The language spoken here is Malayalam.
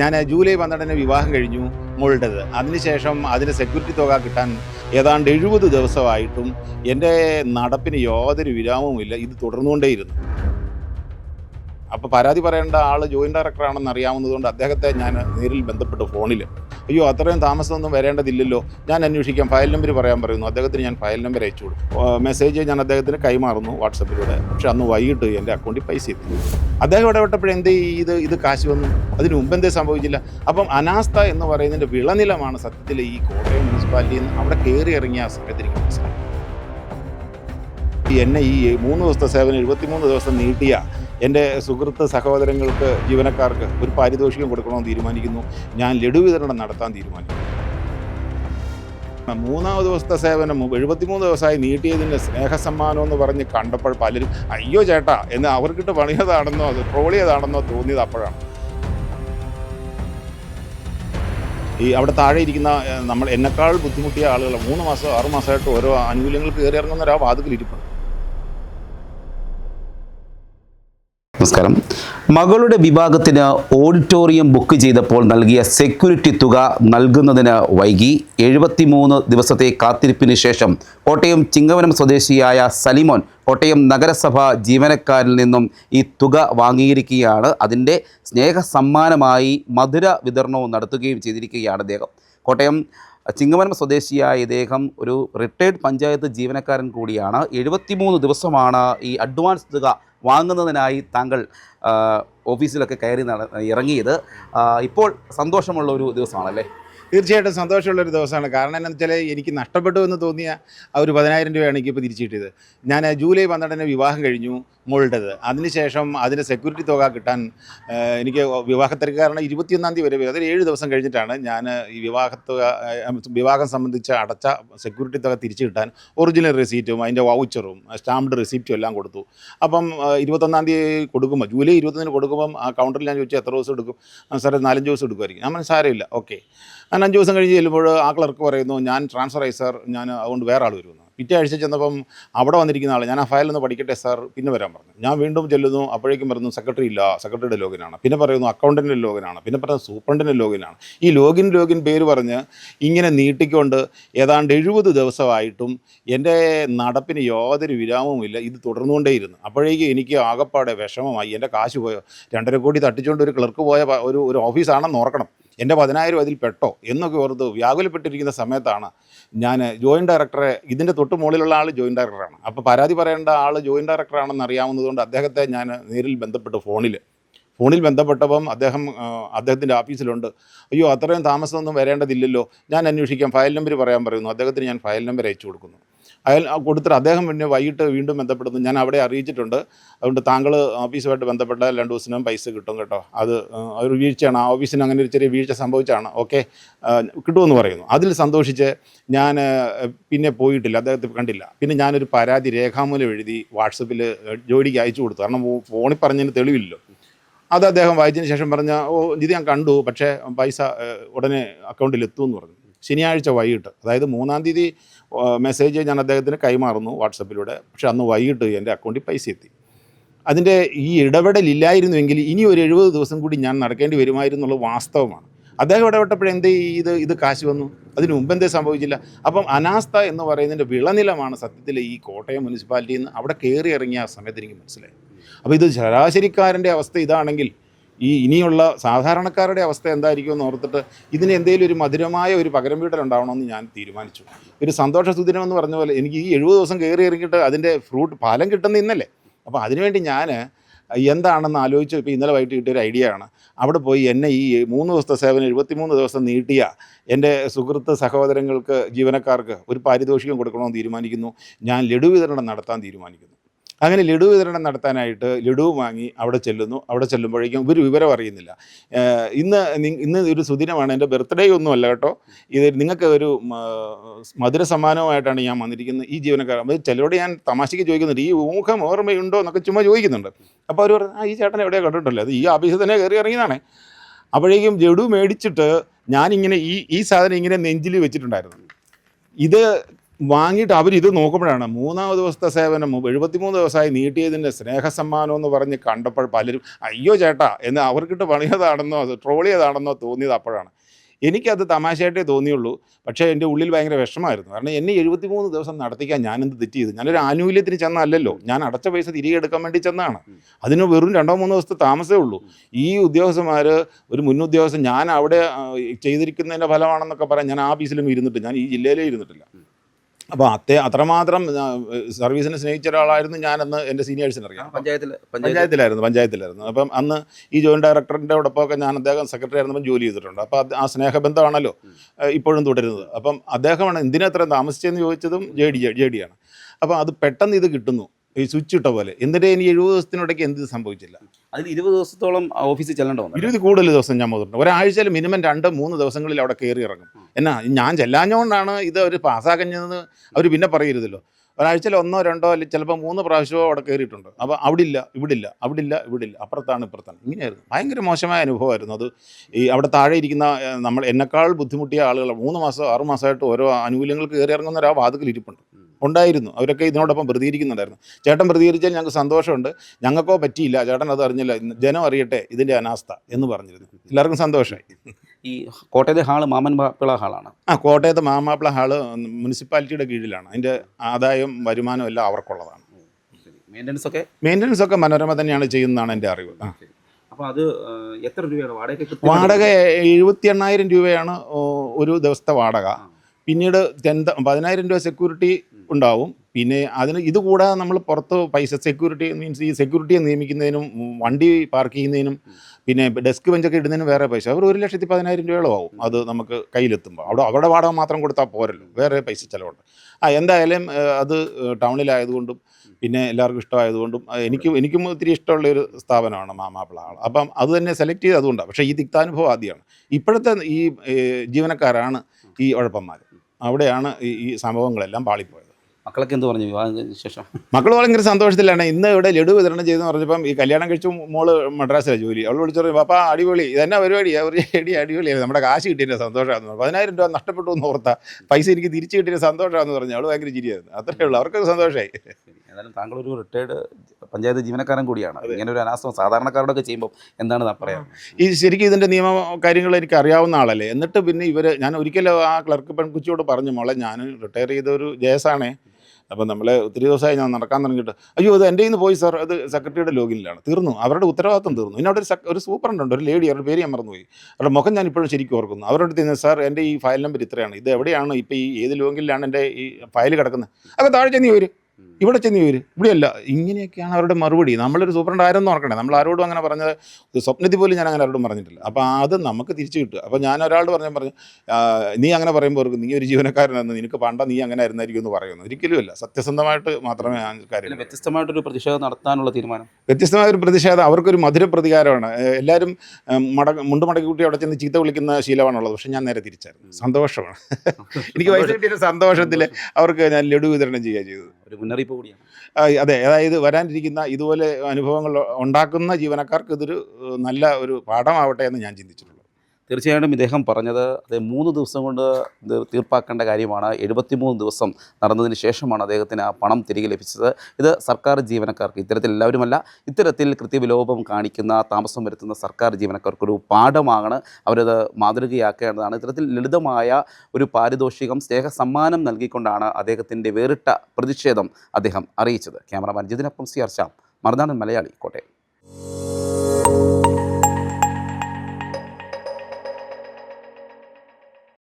ഞാൻ ജൂലൈ പന്ത്രണ്ടിന് വിവാഹം കഴിഞ്ഞു മോളുടേത് അതിനുശേഷം അതിന് സെക്യൂരിറ്റി തുക കിട്ടാൻ ഏതാണ്ട് എഴുപത് ദിവസമായിട്ടും എന്റെ നടപ്പിന് യാതൊരു വിരാമവുമില്ല ഇത് തുടർന്നുകൊണ്ടേയിരുന്നു. അപ്പോൾ പരാതി പറയേണ്ട ആൾ ജോയിന്റ് ഡയറക്ടറാണെന്ന് അറിയാവുന്നതുകൊണ്ട് അദ്ദേഹത്തെ ഞാൻ നേരിൽ ബന്ധപ്പെട്ടു ഫോണിൽ അയ്യോ അത്രയും താമസമൊന്നും വരേണ്ടതില്ലല്ലോ. ഞാൻ അന്വേഷിക്കാം. ഫയൽ നമ്പർ പറയാൻ പറയുന്നു. അദ്ദേഹത്തിന് ഞാൻ ഫയൽ നമ്പർ അയച്ചു കൊടുക്കും മെസ്സേജ് ഞാൻ അദ്ദേഹത്തിന് കൈമാറുന്നു വാട്സപ്പിലൂടെ. പക്ഷെ അന്ന് വൈകിട്ട് എന്റെ അക്കൗണ്ടിൽ പൈസ എത്തി അദ്ദേഹം ഇടപെട്ടപ്പോൾ എന്തേ ഇത് ഇത് കാശ് വന്നു. അതിന് മുമ്പ് എന്തേ സംഭവിച്ചില്ല? അപ്പം അനാസ്ഥ എന്ന് പറയുന്നതിന്റെ വിളനിലമാണ് സത്യത്തിൽ ഈ കോട്ടയം മുനിസിപ്പാലിറ്റിയിൽ നിന്ന് അവിടെ കയറി ഇറങ്ങിയ ആ സമയത്ത് എനിക്ക് മനസ്സിലായി. എന്നെ ഈ മൂന്ന് ദിവസത്തെ സേവനം എഴുപത്തിമൂന്ന് ദിവസം നീട്ടിയ എന്റെ സുഹൃത്ത് സഹോദരങ്ങൾക്ക് ജീവനക്കാർക്ക് ഒരു പാരിതോഷികം കൊടുക്കണമെന്ന് തീരുമാനിക്കുന്നു. ഞാൻ ലഡു വിതരണം നടത്താൻ തീരുമാനിക്കുന്നു. മൂന്നാമത് ദിവസത്തെ സേവനം എഴുപത്തിമൂന്ന് ദിവസമായി നീട്ടിയതിന്റെ സ്നേഹസമ്മാനം എന്ന് പറഞ്ഞ് കണ്ടപ്പോൾ പലരും അയ്യോ ചേട്ടാ എന്ന് അവർക്കിട്ട് പണിയതാണെന്നോ അത് ട്രോളിയതാണെന്നോ തോന്നിയത് അപ്പോഴാണ്. ഈ അവിടെ താഴെ ഇരിക്കുന്ന നമ്മൾ എന്നെക്കാൾ ബുദ്ധിമുട്ടിയ ആളുകൾ മൂന്ന് മാസം ആറ് മാസമായിട്ട് ഓരോ ആനുകൂല്യങ്ങൾക്ക് കയറി ഇറങ്ങുന്ന ഒരാ വാതിൽ ഇരിപ്പുണ്ട്. നമസ്കാരം. മകളുടെ വിഭാഗത്തിന് ഓഡിറ്റോറിയം ബുക്ക് ചെയ്തപ്പോൾ നൽകിയ സെക്യൂരിറ്റി തുക നൽകുന്നതിന് വൈകി എഴുപത്തിമൂന്ന് ദിവസത്തെ കാത്തിരിപ്പിന് ശേഷം കോട്ടയം ചിങ്ങവനം സ്വദേശിയായ സലിമോൻ കോട്ടയം നഗരസഭ ജീവനക്കാരിൽ നിന്നും ഈ തുക വാങ്ങിയിരിക്കുകയാണ്. അതിന്റെ സ്നേഹസമ്മാനമായി മധുര വിതരണവും നടത്തുകയും ചെയ്തിരിക്കുകയാണ് അദ്ദേഹം കോട്ടയം ചിങ്ങവനം സ്വദേശിയായ ഇദ്ദേഹം ഒരു റിട്ടയേർഡ് പഞ്ചായത്ത് ജീവനക്കാരൻ കൂടിയാണ്. എഴുപത്തിമൂന്ന് ദിവസമാണ് ഈ അഡ്വാൻസ് തുക വാങ്ങുന്നതിനായി താങ്കൾ ഓഫീസിലൊക്കെ കയറി ഇറങ്ങിയത്. ഇപ്പോൾ സന്തോഷമുള്ള ഒരു ദിവസമാണല്ലേ? തീർച്ചയായിട്ടും സന്തോഷമുള്ളൊരു ദിവസമാണ്. കാരണം എന്താണെന്ന് എനിക്ക് നഷ്ടപ്പെട്ടു എന്ന് തോന്നിയ ആ ഒരു പതിനായിരം രൂപയാണ് എനിക്കിപ്പോൾ തിരിച്ചു ഞാൻ ജൂലൈ പന്ത്രണ്ടിന് വിവാഹം കഴിഞ്ഞു മോളുടേത് അതിനുശേഷം അതിന് സെക്യൂരിറ്റി തുക കിട്ടാൻ എനിക്ക് വിവാഹത്തിരക്ക് കാരണം ഇരുപത്തിയൊന്നാം തീയതി വരെ അതായത് ഏഴ് ദിവസം കഴിഞ്ഞിട്ടാണ് ഞാൻ ഈ വിവാഹത്തുക തുക വിവാഹം സംബന്ധിച്ച് അടച്ച സെക്യൂരിറ്റി തുക തിരിച്ചു കിട്ടാൻ ഒറിജിനൽ റെസീറ്റും അതിന്റെ വൗച്ചറും സ്റ്റാമ്പ്ഡ് റെസിപ്റ്റും എല്ലാം കൊടുത്തു. അപ്പം ഇരുപത്തൊന്നാം തീയതി കൊടുക്കുമ്പോൾ ജൂലൈ ഇരുപത്തൊന്നിന് കൊടുക്കുമ്പം ആ കൗണ്ടറിൽ ഞാൻ ചോദിച്ചു എത്ര ദിവസം എടുക്കും? സാറേ നാലഞ്ച് ദിവസം എടുക്കുമായിരിക്കും. ഞാൻ സാരമില്ല ഓക്കെ ഞാൻ അഞ്ച് ദിവസം കഴിഞ്ഞ് ചെല്ലുമ്പോൾ ആ ക്ലർക്ക് പറയുന്നു ഞാൻ ട്രാൻസ്ഫർ ആയി സാർ ഞാൻ അതുകൊണ്ട് വേറെ ആൾ വരുമെന്ന് പിറ്റേ ആഴ്ച ചെന്നപ്പം അവിടെ വന്നിരിക്കുന്ന ആൾ ഞാൻ ആ ഫയൽ ഒന്ന് പഠിക്കട്ടെ സാർ പിന്നെ വരാൻ പറഞ്ഞു. ഞാൻ വീണ്ടും ചെല്ലുന്നു അപ്പോഴേക്കും പറഞ്ഞു സെക്രട്ടറി ഇല്ല. സെക്രട്ടറിയുടെ ലോഗിനാണ് പിന്നെ പറയുന്നു അക്കൗണ്ടന്റിന്റെ ലോഗിനാണ് പിന്നെ പറയുന്നത് സൂപ്രണ്ടിന്റെ ലോഗിനാണ് ഈ ലോഗിൻ ലോഗിൻ പേര് പറഞ്ഞ് ഇങ്ങനെ നീട്ടിക്കൊണ്ട് ഏതാണ്ട് എഴുപത് ദിവസമായിട്ടും എന്റെ നടപ്പിന് യാതൊരു വിരാമവുമില്ല ഇത് തുടർന്നുകൊണ്ടേയിരുന്നു. അപ്പോഴേക്കും എനിക്ക് ആകപ്പാടെ വിഷമമായി. എന്റെ കാശ് പോയോ? രണ്ടര കോടി തട്ടിച്ചുകൊണ്ട് ഒരു ക്ലർക്ക് പോയ ഒരു ഒരു ഓഫീസാണെന്ന് ഓർക്കണം. എന്റെ പതിനായിരം അതിൽ പെട്ടോ എന്നൊക്കെ ഓർത്ത് വ്യാകുലപ്പെട്ടിരിക്കുന്ന സമയത്താണ് ഞാൻ ജോയിന്റ് ഡയറക്ടറെ ഇതിന്റെ തൊട്ട് മുകളിലുള്ള ആൾ ജോയിന്റ് ഡയറക്ടറാണ് അപ്പോൾ പരാതി പറയേണ്ട ആൾ ജോയിന്റ് ഡയറക്ടറാണെന്ന് അറിയാവുന്നതുകൊണ്ട് അദ്ദേഹത്തെ ഞാൻ നേരിൽ ബന്ധപ്പെട്ടു ഫോണിൽ ഫോണിൽ ബന്ധപ്പെട്ടപ്പം അദ്ദേഹം അദ്ദേഹത്തിന്റെ ഓഫീസിലുണ്ട് അയ്യോ അത്രയും താമസമൊന്നും വരേണ്ടതില്ലല്ലോ. ഞാൻ അന്വേഷിക്കാം ഫയൽ നമ്പർ പറയാൻ പറയുന്നു. അദ്ദേഹത്തിന് ഞാൻ ഫയൽ നമ്പർ അയച്ചു കൊടുക്കുന്നു. അയാൾ കൊടുത്തിട്ട് അദ്ദേഹം പിന്നെ വൈകിട്ട് വീണ്ടും ബന്ധപ്പെടുന്നു. ഞാൻ അവിടെ അറിയിച്ചിട്ടുണ്ട്. അതുകൊണ്ട് താങ്കൾ ഓഫീസുമായിട്ട് ബന്ധപ്പെട്ട രണ്ട് ദിവസത്തിനും പൈസ കിട്ടും കേട്ടോ. അത് ഒരു വീഴ്ചയാണ്. ആ ഓഫീസിന് അങ്ങനെ ഒരു ചെറിയ വീഴ്ച സംഭവിച്ചാണ്. ഓക്കെ? കിട്ടുമെന്ന് പറയുന്നു. അതിൽ സന്തോഷിച്ച് ഞാൻ പിന്നെ പോയിട്ടില്ല. അദ്ദേഹത്തെ കണ്ടില്ല. പിന്നെ ഞാനൊരു പരാതി രേഖാമൂലം എഴുതി വാട്സപ്പിൽ ജോലിക്ക് അയച്ചു കൊടുത്തു. കാരണം ഫോണിൽ പറഞ്ഞതിന് തെളിവില്ലല്ലോ. അത് അദ്ദേഹം വായിച്ചതിന് ശേഷം പറഞ്ഞ ഓ ഇത് ഞാൻ കണ്ടു. പക്ഷേ പൈസ ഉടനെ അക്കൗണ്ടിൽ എത്തുമെന്ന് പറഞ്ഞു. ശനിയാഴ്ച വൈകിട്ട് അതായത് മൂന്നാം തീയതി മെസ്സേജ് ഞാൻ അദ്ദേഹത്തിന് കൈമാറുന്നു വാട്സപ്പിലൂടെ. പക്ഷെ അന്ന് വൈകിട്ട് എന്റെ അക്കൗണ്ടിൽ പൈസ എത്തി. അതിന്റെ ഈ ഇടപെടലില്ലായിരുന്നുവെങ്കിൽ ഇനി ഒരു എഴുപത് ദിവസം കൂടി ഞാൻ നടക്കേണ്ടി വരുമായിരുന്നുള്ള വാസ്തവമാണ്. അദ്ദേഹം ഇടപെട്ടപ്പോൾ എന്തേ ഇത് ഇത് കാശ് വന്നു? അതിനു മുമ്പ് എന്തേ സംഭവിച്ചില്ല? അപ്പം അനാസ്ഥ എന്ന് പറയുന്നതിന്റെ വിളനിലമാണ് സത്യത്തിൽ ഈ കോട്ടയം മുനിസിപ്പാലിറ്റിയിൽ നിന്ന് അവിടെ കയറി ഇറങ്ങിയ ആ സമയത്ത് എനിക്ക് മനസ്സിലായി അപ്പോൾ ഇത് ശരാശരിക്കാരന്റെ അവസ്ഥ ഇതാണെങ്കിൽ ഈ ഇനിയുള്ള സാധാരണക്കാരുടെ അവസ്ഥ എന്തായിരിക്കും എന്ന് ഓർത്തിട്ട് ഇതിന് എന്തെങ്കിലും ഒരു മധുരമായ ഒരു പകരം വീട്ടൽ ഉണ്ടാവണമെന്ന് ഞാൻ തീരുമാനിച്ചു. ഒരു സന്തോഷ സുദിനം എന്ന് പറഞ്ഞ പോലെ എനിക്ക് ഈ എഴുപത് ദിവസം കയറി ഇറങ്ങിയിട്ട് അതിന്റെ ഫ്രൂട്ട് ഫലം കിട്ടുന്ന ഇന്നല്ലേ? അപ്പോൾ അതിനുവേണ്ടി ഞാൻ എന്താണെന്ന് ആലോചിച്ച്. ഇപ്പോൾ ഇന്നലെ വൈകിട്ട് കിട്ടിയൊരു ഐഡിയ ആണ്. അവിടെ പോയി എന്നെ ഈ മൂന്ന് ദിവസത്തെ സേവനം എഴുപത്തിമൂന്ന് ദിവസം നീട്ടിയ എന്റെ സുഹൃത്ത് സഹോദരങ്ങൾക്ക് ജീവനക്കാർക്ക് ഒരു പാരിതോഷികം കൊടുക്കണമെന്ന് തീരുമാനിക്കുന്നു. ഞാൻ ലഡു വിതരണം നടത്താൻ തീരുമാനിക്കുന്നു. അങ്ങനെ ലഡു വിതരണം നടത്താനായിട്ട് ലഡു വാങ്ങി അവിടെ ചെല്ലുന്നു. അവിടെ ചെല്ലുമ്പോഴേക്കും ഒരു വിവരം അറിയുന്നില്ല. ഇന്ന് ഇന്ന് ഒരു സുദിനമാണ്. എന്റെ ബർത്ത്ഡേ ഒന്നും അല്ല കേട്ടോ. ഇത് നിങ്ങൾക്ക് ഒരു മധുര സമ്മാനമായിട്ടാണ് ഞാൻ വന്നിരിക്കുന്നത്. ഈ ജീവനക്കാർ അപ്പോൾ ചിലരോട് ഞാൻ തമാശയ്ക്ക് ചോദിക്കുന്നുണ്ട്. ഈ ഊഹം ഓർമ്മയുണ്ടോ എന്നൊക്കെ ചുമ്മാ ചോദിക്കുന്നുണ്ട്. അപ്പോൾ അവർ പറഞ്ഞു ആ ഈ ചേട്ടനെ എവിടെയാണ് കണ്ടിട്ടുണ്ടല്ലോ അത് ഈ ആഫീസിൽ തന്നെ കയറി ഇറങ്ങിയതാണ്. അപ്പോഴേക്കും ലഡു മേടിച്ചിട്ട് ഞാനിങ്ങനെ ഈ ഈ സാധനം ഇങ്ങനെ നെഞ്ചിൽ വെച്ചിട്ടുണ്ടായിരുന്നു. ഇത് വാങ്ങിയിട്ട് അവരിത് ഇത് നോക്കുമ്പോഴാണ് മൂന്നാമത് ദിവസത്തെ സേവനം എഴുപത്തിമൂന്ന് ദിവസമായി നീട്ടിയതിന്റെ സ്നേഹസമ്മാനം എന്ന് പറഞ്ഞ് കണ്ടപ്പോൾ പലരും അയ്യോ ചേട്ടാ എന്ന് അവർക്കിട്ട് പണിയതാണെന്നോ ചെയ്താണെന്നോ തോന്നിയത് അപ്പോഴാണ്. എനിക്കത് തമാശയായിട്ടേ തോന്നിയുള്ളൂ. പക്ഷേ എന്റെ ഉള്ളിൽ ഭയങ്കര വിഷമമായിരുന്നു. കാരണം എന്നെ എഴുപത്തിമൂന്ന് ദിവസം നടത്തിക്കാൻ ഞാനെന്ത് തെറ്റ് ചെയ്തു? ഞാനൊരു ആനുകൂല്യത്തിന് ചെന്നല്ലല്ലോ. ഞാൻ അടച്ച പൈസ തിരികെ എടുക്കാൻ വേണ്ടി ചെന്നാണ്. അതിന് വെറും രണ്ടോ മൂന്നോ ദിവസത്തെ താമസമേ ഉള്ളൂ. ഈ ഉദ്യോഗസ്ഥന്മാർ ഒരു മുൻ ഉദ്യോഗസ്ഥൻ ഞാൻ അവിടെ ചെയ്തിരിക്കുന്നതിന്റെ ഫലമാണെന്നൊക്കെ പറയാൻ ഞാൻ ആ ഓഫീസിലും ഇരുന്നിട്ട് ഞാൻ ഈ ജില്ലയിലേ ഇരുന്നിട്ടില്ല. അപ്പോൾ അത്തേ അത്രമാത്രം സർവീസിനെ സ്നേഹിച്ച ഒരാളായിരുന്നു ഞാനന്ന് എന്റെ സീനിയേഴ്സിന് അറിയാം പഞ്ചായത്തിൽ പഞ്ചായത്തിലായിരുന്നു പഞ്ചായത്തിലായിരുന്നു. അപ്പം അന്ന് ഈ ജോയിന്റ് ഡയറക്ടറിന്റെ ഒടൊപ്പമൊക്കെ ഞാൻ അദ്ദേഹം സെക്രട്ടറി ആയിരുന്നപ്പം ജോലി ചെയ്തിട്ടുണ്ട്. അപ്പോൾ ആ സ്നേഹബന്ധമാണല്ലോ ഇപ്പോഴും തുടരുന്നത്. അപ്പം അദ്ദേഹമാണ് എന്തിനാ അത്ര താമസിച്ചതെന്ന് ചോദിച്ചതും ജെ ഡി ജെ ഡിയാണ് അപ്പം അത് പെട്ടെന്ന് ഇത് കിട്ടുന്നു. ഈ സ്വിച്ച് ഇട്ട പോലെ. എന്നിട്ട് ഇനി എഴുപത് ദിവസത്തിനിടയ്ക്ക് എന്ത് സംഭവിച്ചില്ല? അതിന് ഇരുപത് ദിവസത്തോളം ഓഫീസിൽ ചെല്ലേണ്ട വന്നു. ഇരുപത് കൂടുതൽ ദിവസം ഞാൻ പോകുന്നുണ്ട്. ഒരാഴ്ചയിൽ മിനിമം രണ്ട് മൂന്ന് ദിവസങ്ങളിൽ അവിടെ കയറി ഇറങ്ങും. എന്നാ ഞാൻ ചെല്ലാഞ്ഞുകൊണ്ടാണ് ഇത് അവർ പാസ്സാക്കഞ്ഞതെന്ന് അവർ പിന്നെ പറയരുതല്ലോ. ഒരാഴ്ചയിൽ ഒന്നോ രണ്ടോ അല്ലെങ്കിൽ ചിലപ്പോൾ മൂന്ന് പ്രാവശ്യമോ അവിടെ കയറിയിട്ടുണ്ട്. അപ്പോൾ അവിടെ ഇല്ല ഇവിടെ ഇല്ല അവിടെ ഇല്ല ഇവിടെ ഇല്ല അപ്പുറത്താണ് ഇപ്പുറത്താണ്. ഇങ്ങനെയായിരുന്നു. ഭയങ്കര മോശമായ അനുഭവമായിരുന്നു അത്. ഈ അവിടെ താഴെ ഇരിക്കുന്ന നമ്മൾ എന്നെക്കാൾ ബുദ്ധിമുട്ടിയ ആളുകൾ മൂന്ന് മാസം ആറ് മാസമായിട്ട് ഓരോ ആനുകൂല്യങ്ങൾക്ക് കയറി ഇറങ്ങുന്ന ഒരാ ആ വാതിക്കൽ ഇരിപ്പുണ്ട്. ഉണ്ടായിരുന്നു. അവരൊക്കെ ഇതിനോടൊപ്പം പ്രതികരിക്കുന്നുണ്ടായിരുന്നു. ചേട്ടൻ പ്രതികരിച്ചാൽ ഞങ്ങൾക്ക് സന്തോഷമുണ്ട്. ഞങ്ങൾക്കോ പറ്റിയില്ല. ചേട്ടൻ അത് അറിഞ്ഞില്ല. ജനം അറിയട്ടെ ഇതിന്റെ അനാസ്ഥ എന്ന് പറഞ്ഞിരുന്നു. എല്ലാവർക്കും സന്തോഷമായി. ഈ കോട്ടയത്തെ ഹാൾ മാമൻ മാപ്പിള ഹാളാണ്. ആ കോട്ടയത്തെ മാമാപ്പിള ഹാൾ മുനിസിപ്പാലിറ്റിയുടെ കീഴിലാണ്. അതിന്റെ ആദായം വരുമാനം എല്ലാം അവർക്കുള്ളതാണ്. മെയിന്റനൻസ് ഒക്കെ മെയിന്റനൻസ് ഒക്കെ മനോരമ തന്നെയാണ് ചെയ്യുന്നതാണ് എന്റെ അറിവ്. ആ. അപ്പോൾ അത് എത്ര രൂപയാണ്? വാടക വാടക എഴുപത്തി എണ്ണായിരം രൂപയാണ് ഒരു ദിവസത്തെ വാടക. പിന്നീട് ടെൻ പതിനായിരം രൂപ സെക്യൂരിറ്റി ഉണ്ടാവും. പിന്നെ അതിന് ഇതുകൂടാതെ നമ്മൾ പുറത്ത് പൈസ സെക്യൂരിറ്റി മീൻസ് ഈ സെക്യൂരിറ്റിയെ നിയമിക്കുന്നതിനും വണ്ടി പാർക്ക് ചെയ്യുന്നതിനും പിന്നെ ഡെസ്ക് ബെഞ്ചൊക്കെ ഇടുന്നതിനും വേറെ പൈസ. അവർ ഒരു ലക്ഷത്തി പതിനായിരം രൂപയോളം ആവും അത് നമുക്ക് കയ്യിലെത്തുമ്പോൾ അവിടെ അവിടെ വാടക മാത്രം കൊടുത്താൽ പോരല്ലോ. വേറെ പൈസ ചിലവുണ്ട്. ആ എന്തായാലും അത് ടൗണിലായതുകൊണ്ടും പിന്നെ എല്ലാവർക്കും ഇഷ്ടമായതുകൊണ്ടും എനിക്ക് എനിക്കും ഒത്തിരി ഇഷ്ടമുള്ള ഒരു സ്ഥാപനമാണ് മാമാപ്പിള ആൾ അപ്പം അത് തന്നെ സെലക്ട് ചെയ്ത് അതുകൊണ്ടാണ് പക്ഷേ ഈ തിക്താനുഭവം ആദ്യമാണ്. ഇപ്പോഴത്തെ ഈ ജീവനക്കാരാണ് ഈ ഉഴപ്പന്മാർ അവിടെയാണ് ഈ സംഭവങ്ങളെല്ലാം പാളിപ്പോയത്. മക്കളൊക്കെ എന്ത് പറഞ്ഞു? വിവാഹത്തിന് ശേഷം. മക്കൾ ഭയങ്കര സന്തോഷത്തിലാണ്. ഇന്ന് ഇവിടെ ലഡു വിതരണം ചെയ്തെന്ന് പറഞ്ഞപ്പം ഈ കല്യാണം കഴിച്ചു മോൾ മദ്രാസിലെ ജോലി. അവൾ വിളിച്ചു പറഞ്ഞു പാപ്പാ അടിപൊളി. ഇതന്നെ പരിപാടി? അവർ എടി അടിപൊളിയാണ് നമ്മുടെ കാശ് കിട്ടിയതിന്റെ സന്തോഷമാണെന്ന് പതിനായിരം രൂപ നഷ്ടപ്പെട്ടു എന്ന് ഓർത്ത. പൈസ എനിക്ക് തിരിച്ചു കിട്ടിയ സന്തോഷമാണെന്ന് പറഞ്ഞു. അവൾ ഭയങ്കര ചിരിയായിരുന്നു. അത്രേ ഉള്ളൂ. അവർക്കൊക്കെ സന്തോഷമായി എന്നാലും താങ്കൾ ഒരു റിട്ടയർഡ് പഞ്ചായത്ത് ജീവനക്കാരൻ കൂടിയാണ്. ഇങ്ങനെ ഒരു അനാസ്ഥ സാധാരണക്കാരോടൊക്കെ ചെയ്യുമ്പോൾ എന്താണ് താ പറയാ? ഈ ശരിക്കും ഇതിന്റെ നിയമ കാര്യങ്ങൾ എനിക്ക് അറിയാവുന്ന ആളല്ലേ? എന്നിട്ട് പിന്നെ ഇവർ ഞാൻ ഒരിക്കലും ആ ക്ലർക്ക് പെൺകുച്ചിയോട് പറഞ്ഞു മോളെ ഞാൻ റിട്ടയർ ചെയ്ത ഒരു ജേസാണേ. അപ്പം നമ്മൾ ഒത്തിരി ദിവസമായി ഞാൻ നടക്കാൻ തുടങ്ങിയിട്ട് അയ്യോ അത് എന്റെ നിന്ന് പോയി സാർ. അത് സെക്രട്ടറിയുടെ ലോഗിനിലാണ്. തീർന്നു. അവരുടെ ഉത്തരവാദിത്വം തീർന്നു. പിന്നെ അവിടെ ഒരു ഒരു സൂപ്രണ്ട് ഒരു ലേഡി അവരുടെ പേര് ഞാൻ മറന്നുപോയി. അവരുടെ മുഖം ഞാൻ ഇപ്പോഴും ശരിക്കും ഓർക്കുന്നു. അവരുടെ നിന്ന് സാർ എന്റെ ഈ ഫയൽ നമ്പർ ഇത്രയാണ്. ഇത് എവിടെയാണ്? ഇപ്പോൾ ഈ ഏത് ലോഗിലാണ് എന്റെ ഈ ഫയൽ കിടക്കുന്നത്? അപ്പോൾ താഴെ ചെന്ന് വരും ഇവിടെ ചെന്ന് വരും ഇവിടെയല്ല. ഇങ്ങനെയൊക്കെയാണ് അവരുടെ മറുപടി. നമ്മളൊരു സൂപ്രണ്ട് ആരെന്ന് ഓർക്കണേ നമ്മൾ ആരോടും അങ്ങനെ പറഞ്ഞത് സ്വപ്നത്തിൽ പോലും ഞാൻ അങ്ങനെ ആരോടും പറഞ്ഞിട്ടില്ല. അപ്പോൾ അത് നമുക്ക് തിരിച്ചു കിട്ടുക. അപ്പോൾ ഞാൻ ഒരാളോട് പറഞ്ഞ പറഞ്ഞു നീ അങ്ങനെ പറയുമ്പോൾ നീ ഒരു ജീവനക്കാരനായിരുന്നു നിനക്ക് പണ്ട നീ അങ്ങനെ ആയിരുന്നായിരിക്കും എന്ന് പറയുന്നു. ഒരിക്കലും അല്ല സത്യസന്ധമായിട്ട് മാത്രമേ ആ കാര്യം വ്യത്യസ്തമായിട്ടൊരു പ്രതിഷേധം നടത്താനുള്ള തീരുമാനം. വ്യത്യസ്തമായ ഒരു പ്രതിഷേധം. അവർക്കൊരു മധുര പ്രതികാരമാണ് എല്ലാവരും മട മുണ്ട് മടക്കി കൂട്ടി അവിടെ ചെന്ന് ചീത്ത വിളിക്കുന്ന ശീലമാണുള്ളത്. പക്ഷേ ഞാൻ നേരെ തിരിച്ചായിരുന്നു. സന്തോഷമാണ്. എനിക്ക് വയസ്സ് കിട്ടിയ സന്തോഷത്തിൽ അവർക്ക് ഞാൻ ലഡു വിതരണം ചെയ്യുക ചെയ്തത്. ഒരു മുന്നറിയിപ്പ് കൂടിയാണ് അതെ അതായത് വരാനിരിക്കുന്ന ഇതുപോലെ അനുഭവങ്ങൾ ഉണ്ടാക്കുന്ന ജീവനക്കാർക്ക് ഇതൊരു നല്ല ഒരു പാഠമാവട്ടെ എന്ന് ഞാൻ ചിന്തിച്ചിട്ടുള്ളൂ തീർച്ചയായിട്ടും ഇദ്ദേഹം പറഞ്ഞത് അത് മൂന്ന് ദിവസം കൊണ്ട് തീർപ്പാക്കേണ്ട കാര്യമാണ്. എഴുപത്തിമൂന്ന് ദിവസം നടന്നതിന് ശേഷമാണ് അദ്ദേഹത്തിന് ആ പണം തിരികെ ലഭിച്ചത്. ഇത് സർക്കാർ ജീവനക്കാർക്ക് ഇത്തരത്തിൽ എല്ലാവരുമല്ല ഇത്തരത്തിൽ കൃത്യവിലോപം കാണിക്കുന്ന താമസം വരുത്തുന്ന സർക്കാർ ജീവനക്കാർക്കൊരു പാഠമാണ് അവരത് മാതൃകയാക്കേണ്ടതാണ്. ഇത്തരത്തിൽ ലളിതമായ ഒരു പാരിതോഷികം സ്നേഹ സമ്മാനം നൽകിക്കൊണ്ടാണ് അദ്ദേഹത്തിന്റെ വേറിട്ട പ്രതിഷേധം അദ്ദേഹം അറിയിച്ചത്. ക്യാമറമാൻ ജിതിനൊപ്പം സി ആർ ശ്യാം മറുനാടൻ മലയാളി കോട്ടയം.